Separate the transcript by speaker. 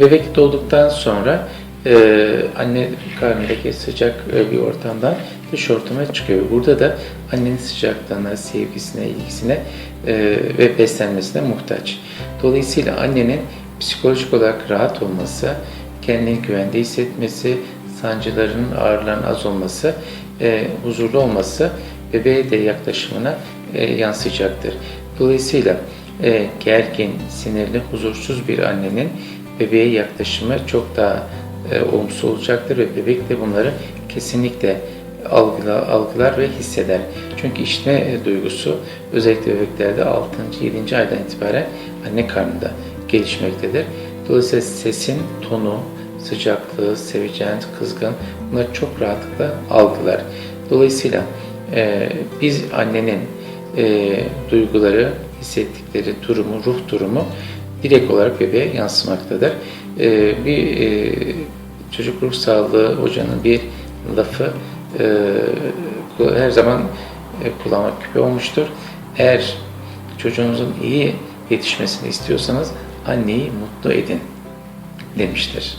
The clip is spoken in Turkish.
Speaker 1: bebek doğduktan sonra e, anne karnındaki sıcak e, bir ortamdan dış ortama çıkıyor. Burada da annenin sıcaklığına, sevgisine, ilgisine e, ve beslenmesine muhtaç. Dolayısıyla annenin psikolojik olarak rahat olması, kendini güvende hissetmesi, sancıların, ağrıların az olması, e, huzurlu olması bebeğe de yaklaşımına e, yansıyacaktır. Dolayısıyla e, gergin, sinirli, huzursuz bir annenin bebeğe yaklaşımı çok daha e, olumsuz olacaktır ve bebek de bunları kesinlikle algılar, algılar ve hisseder. Çünkü işitme e, duygusu özellikle bebeklerde 6. 7. aydan itibaren anne karnında gelişmektedir. Dolayısıyla sesin tonu, sıcaklığı, sevecen, kızgın bunları çok rahatlıkla algılar. Dolayısıyla e, biz annenin e, duyguları, hissettikleri durumu, ruh durumu direkt olarak bebeğe yansımaktadır. E, bir e, çocuk ruh sağlığı hocanın bir lafı e, her zaman e, kulağıma küpe olmuştur. Eğer çocuğunuzun iyi yetişmesini istiyorsanız anneyi mutlu edin demiştir.